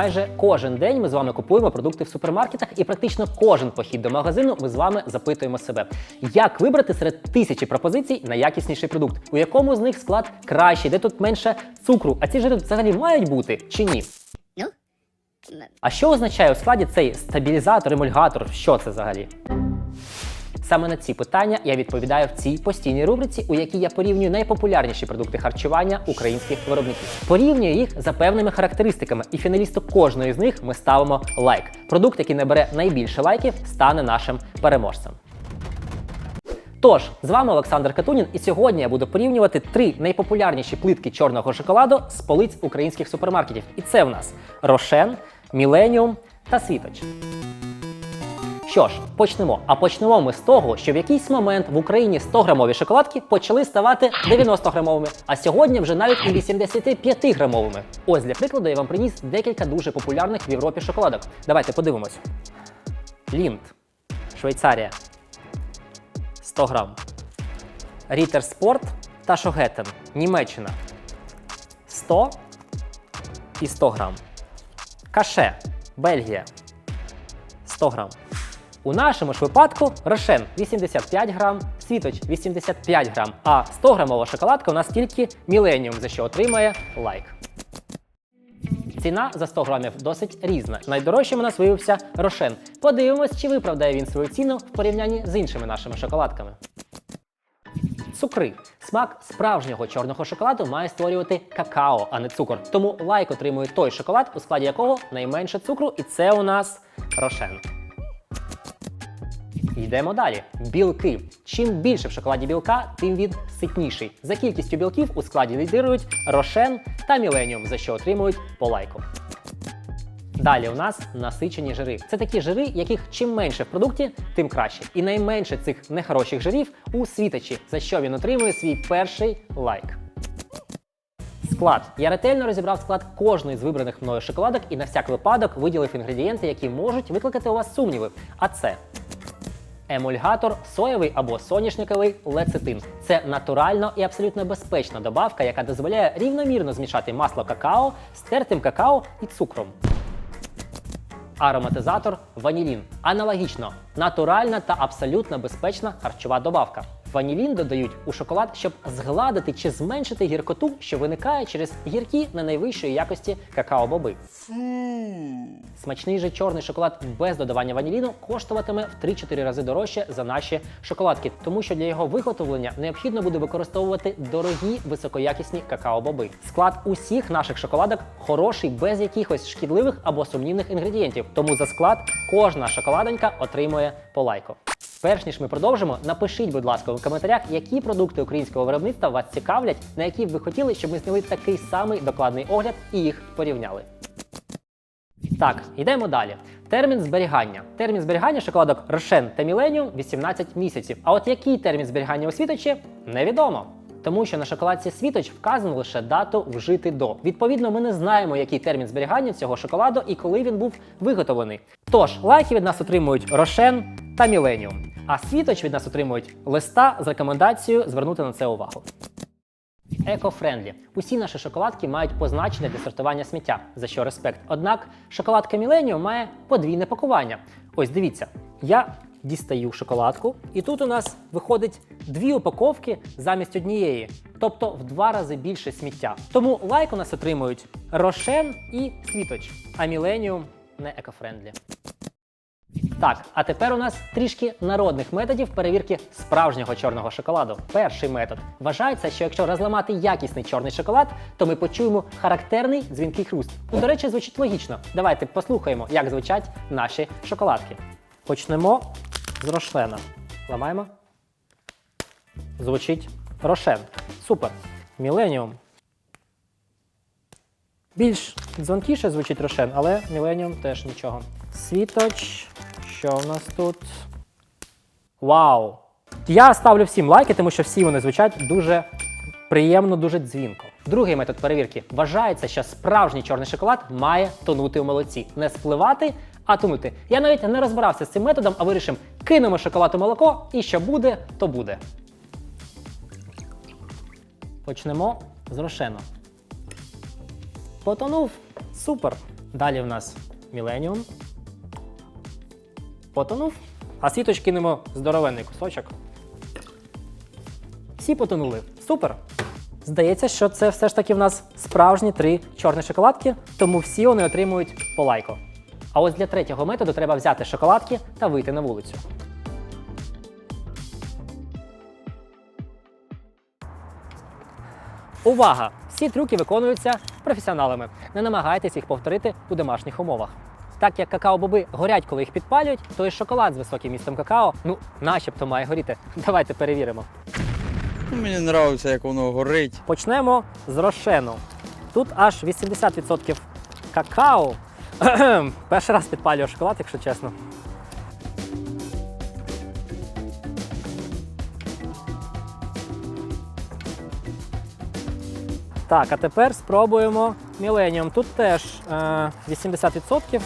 Майже кожен день ми з вами купуємо продукти в супермаркетах, і практично кожен похід до магазину ми з вами запитуємо себе, як вибрати серед тисячі пропозицій найякісніший продукт, у якому з них склад кращий, де тут менше цукру, а ці жири взагалі мають бути чи ні? Ну? А що означає у складі цей стабілізатор, емульгатор? Що це взагалі? Саме на ці питання я відповідаю в цій постійній рубриці, у якій я порівнюю найпопулярніші продукти харчування українських виробників. Порівнюю їх за певними характеристиками, і фіналісту кожної з них ми ставимо лайк. Продукт, який набере найбільше лайків, стане нашим переможцем. Тож, з вами Олександр Катунін, і сьогодні я буду порівнювати три найпопулярніші плитки чорного шоколаду з полиць українських супермаркетів. І це в нас Рошен, Міленіум та Світоч. Що ж, почнемо. А почнемо ми з того, що в якийсь момент в Україні 100-грамові шоколадки почали ставати 90-грамовими, а сьогодні вже навіть і 85-грамовими. Ось для прикладу я вам приніс декілька дуже популярних в Європі шоколадок. Давайте подивимось. Лінд, Швейцарія. 100 грам. Рітер Спорт та Шогетен, Німеччина. 100 і 100 грам. Каше, Бельгія. 100 грам. У нашому ж випадку Рошен 85 грам, Світоч 85 грам, а 100 грамова шоколадка у нас тільки Міленіум, за що отримає лайк. Ціна за 100 грамів досить різна. Найдорожчим у нас виявився Рошен. Подивимось, чи виправдає він свою ціну в порівнянні з іншими нашими шоколадками. Цукри. Смак справжнього чорного шоколаду має створювати какао, а не цукор. Тому лайк отримує той шоколад, у складі якого найменше цукру, і це у нас рошен. Йдемо далі. Білки. Чим більше в шоколаді білка, тим він ситніший. За кількістю білків у складі лідирують рошен та міленіум, за що отримують по лайку. Далі у нас насичені жири. Це такі жири, яких чим менше в продукті, тим краще. І найменше цих нехороших жирів у світочі, за що він отримує свій перший лайк. Склад. Я ретельно розібрав склад кожної з вибраних мною шоколадок і на всяк випадок виділив інгредієнти, які можуть викликати у вас сумніви. А це емульгатор соєвий або соняшниковий лецитин. Це натурально і абсолютно безпечна добавка, яка дозволяє рівномірно змішати масло какао з тертим какао і цукром. Ароматизатор ванілін. Аналогічно натуральна та абсолютно безпечна харчова добавка. Ванілін додають у шоколад, щоб згладити чи зменшити гіркоту, що виникає через гіркі на найвищої якості какао-боби. Смачний же чорний шоколад без додавання ваніліну коштуватиме в 3-4 рази дорожче за наші шоколадки, тому що для його виготовлення необхідно буде використовувати дорогі високоякісні какао-боби. Склад усіх наших шоколадок хороший без якихось шкідливих або сумнівних інгредієнтів. Тому за склад кожна шоколадонька отримує по лайку. Перш ніж ми продовжимо, напишіть, будь ласка, у коментарях, які продукти українського виробництва вас цікавлять, на які ви хотіли, щоб ми зняли такий самий докладний огляд і їх порівняли. Так, йдемо далі. Термін зберігання. Термін зберігання шоколадок Рошен та Міленіум 18 місяців. А от який термін зберігання у світочі невідомо. Тому що на шоколадці світоч вказано лише дату вжити до. Відповідно, ми не знаємо, який термін зберігання цього шоколаду і коли він був виготовлений. Тож, лайки від нас отримують Рошен та Міленіум. А світоч від нас отримують листа з рекомендацією звернути на це увагу. Еко-френдлі. Усі наші шоколадки мають позначення для сортування сміття, за що респект. Однак шоколадка Millennium має подвійне пакування. Ось дивіться, я дістаю шоколадку, і тут у нас виходить дві упаковки замість однієї, тобто в два рази більше сміття. Тому лайк у нас отримують Рошен і Світоч, а Millennium не екофрендлі. Так, а тепер у нас трішки народних методів перевірки справжнього чорного шоколаду. Перший метод вважається, що якщо розламати якісний чорний шоколад, то ми почуємо характерний дзвінкий хруст. Ну, до речі, звучить логічно. Давайте послухаємо, як звучать наші шоколадки. Почнемо з Рошлена. Ламаємо. Звучить Рошен. Супер. Міленіум. Більш дзвонкіше звучить Рошен, але Міленіум теж нічого. Світоч. Що в нас тут? Вау! Я ставлю всім лайки, тому що всі вони звучать дуже приємно, дуже дзвінко. Другий метод перевірки вважається, що справжній чорний шоколад має тонути у молоці. Не спливати, а тонути. Я навіть не розбирався з цим методом, а вирішив, кинемо шоколад у молоко, і що буде, то буде. Почнемо з рошену. Потонув. Супер. Далі в нас Millennium. Потонув. А світоч кинемо здоровенний кусочок. Всі потонули. Супер! Здається, що це все ж таки в нас справжні три чорні шоколадки, тому всі вони отримують по лайку. А ось для третього методу треба взяти шоколадки та вийти на вулицю. Увага! Всі трюки виконуються професіоналами. Не намагайтесь їх повторити у домашніх умовах. Так як какао-боби горять, коли їх підпалюють, то і шоколад з високим містом какао, ну, начебто має горіти. Давайте перевіримо. Ну, Мені подобається, як воно горить. Почнемо з рошену. Тут аж 80% какао. Перший раз підпалюю шоколад, якщо чесно. Так, а тепер спробуємо Millennium. Тут теж е, 80%.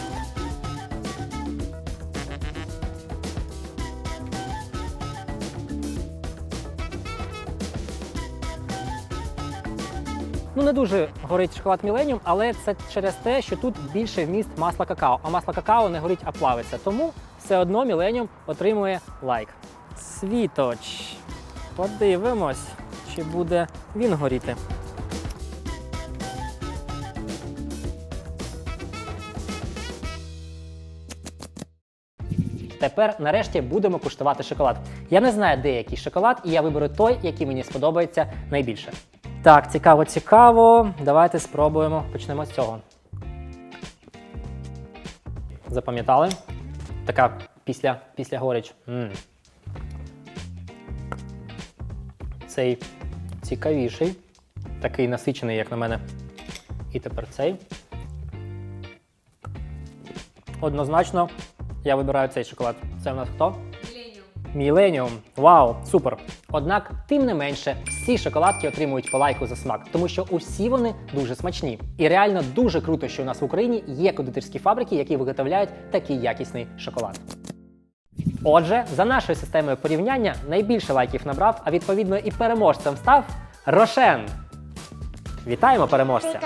Ну, не дуже горить шоколад Millennium, але це через те, що тут більше вміст масла какао. А масло какао не горить, а плавиться. Тому все одно Millennium отримує лайк. Світоч. Подивимось, чи буде він горіти. Тепер нарешті будемо куштувати шоколад. Я не знаю, де який шоколад, і я виберу той, який мені сподобається найбільше. Так, цікаво, цікаво. Давайте спробуємо. Почнемо з цього. Запам'ятали? Така після, після горіч. м Цей цікавіший. Такий насичений, як на мене. І тепер цей. Однозначно, я вибираю цей шоколад. Це в нас хто? Міленіум. Вау, супер. Однак, тим не менше, всі шоколадки отримують по лайку за смак, тому що усі вони дуже смачні. І реально дуже круто, що у нас в Україні є кондитерські фабрики, які виготовляють такий якісний шоколад. Отже, за нашою системою порівняння найбільше лайків набрав, а відповідно і переможцем став Рошен. Вітаємо переможця!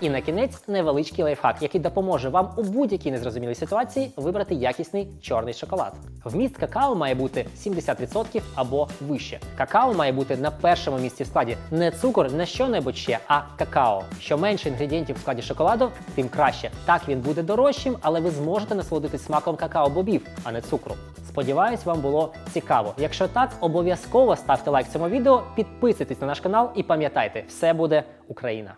І на кінець невеличкий лайфхак, який допоможе вам у будь-якій незрозумілій ситуації вибрати якісний чорний шоколад. Вміст какао має бути 70% або вище. Какао має бути на першому місці в складі. Не цукор, не що-небудь ще, а какао. Що менше інгредієнтів в складі шоколаду, тим краще. Так він буде дорожчим, але ви зможете насолодитись смаком какао-бобів, а не цукру. Сподіваюсь, вам було цікаво. Якщо так, обов'язково ставте лайк цьому відео, підписуйтесь на наш канал і пам'ятайте, все буде Україна.